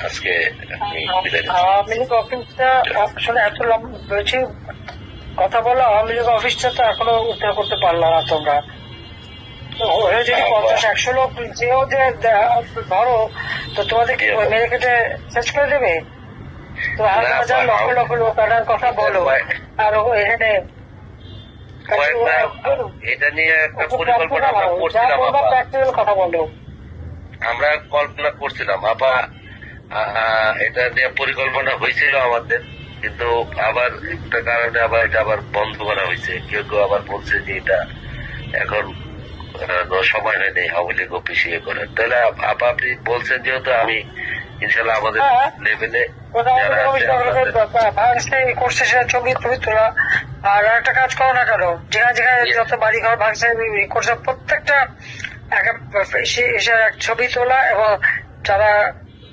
আজকে। আওয়ামী লীগ অফিসটা আসলে এত বেশি কথা বলো আওয়ামী লীগ অফিসটা তো এখনও উদ্ধার করতে পারল না তোমরা। যদি হ্যাঁ, পঞ্চাশ একশো লোক যেও যে ধরো তো তোমাদের কি। মেরে কেটে শেষ করে দেবে? তো হাজার না, হাজার লক্ষ লক্ষ লোক কথা বলো। আর এখানে এটা নিয়ে একটা পরিকল্পনা আমরা করছিলাম কল্পনা করছিলাম আপা আহ, এটা নিয়ে পরিকল্পনা হয়েছিল আমাদের কিন্তু আবার একটা কারণে আবার এটা আবার বন্ধ করা হয়েছে। কেউ কেউ আবার বলছে যে এটা এখন সময় হয়নি আওয়ামী লীগ অফিস ইয়ে করে। তাহলে আপা আপনি বলছেন যেহেতু আমি ইনশাল্লাহ আমাদের হ্যাঁ। লেভেলে করছে সেটা ছবি ছবি তোলা আর একটা কাজ করো না কেন? যেখানে যেখানে যত বাড়ি ঘর ভাঙছে করছে প্রত্যেকটা এক ছবি তোলা এবং যারা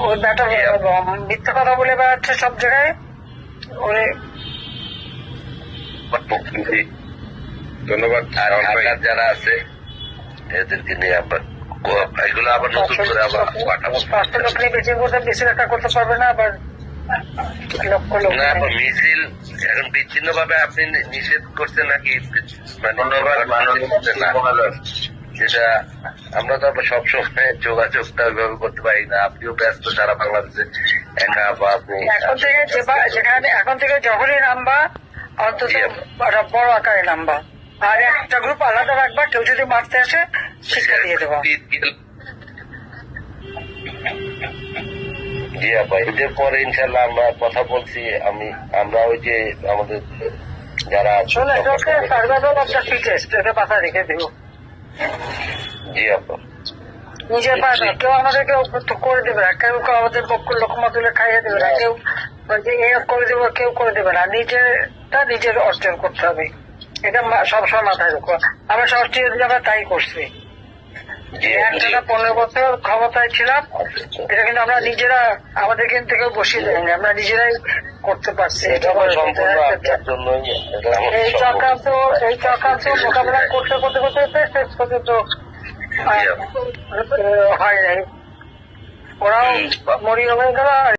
ওই ব্যাটা মিথ্যা কথা বলে বেড়াচ্ছে সব জায়গায়। ওরে। ধন্যবাদ। ঢাকার যারা আছে এদেরকে নিয়ে আমরা কো- এগুলো আবার নতুন করে আবার পাঁচটা লোক নিয়ে বেশি করতে বেশি একটা করতে পারবে না আবার লক্ষ লোক না আবার মিছিল এখন বিচ্ছিন্ন ভাবে আপনি নিষেধ করছেন নাকি? মানে যেটা আমরা তো আবার সবসময় যোগাযোগটা ওইভাবে করতে পারি না। আপনিও ব্যস্ত সারা বাংলাদেশে একা বা আপনি এখন থেকে যেখানে এখন থেকে যখনই নামবা অন্তত বড় আকারে নামবা আর একটা গ্রুপ আলাদা রাখবা কেউ যদি মারতে আসে শিক্ষা দিয়ে দেবা। জি আপা এদের পরে ইনশাল্লাহ আমরা কথা বলছি আমি আমরা ওই যে আমাদের যারা এটাকে সার্ভাইভাল অফ দ্য ফিটেস্ট এটা পাশা রেখে দিও জি আপা নিজের পারে না কেউ আমাদেরকে উপযুক্ত করে দেবে না। কেউ কেউ আমাদের পক্ষ লক্ষ্য তুলে খাইয়ে দেবে না কেউ করে দেবে কেউ করে দেবে না। নিজেরটা নিজের অর্জন করতে হবে। এটা সবসময় মাথায় রাখব আমরা সবচেয়ে আমরা তাই করছি। জি। একটা পনেরো বছর ক্ষমতায় ছিলাম এটা কিন্তু আমরা নিজেরা আমাদের কিন্তু থেকে বসিয়ে দেয়নি আমরা নিজেরাই করতে পারছি। এই চক্রান্ত এই চক্রান্ত মোকাবেলা করতে করতে করতে করতে শেষ পর্যন্ত হয় নাই। ওরাও মরিয়া হয়ে গেল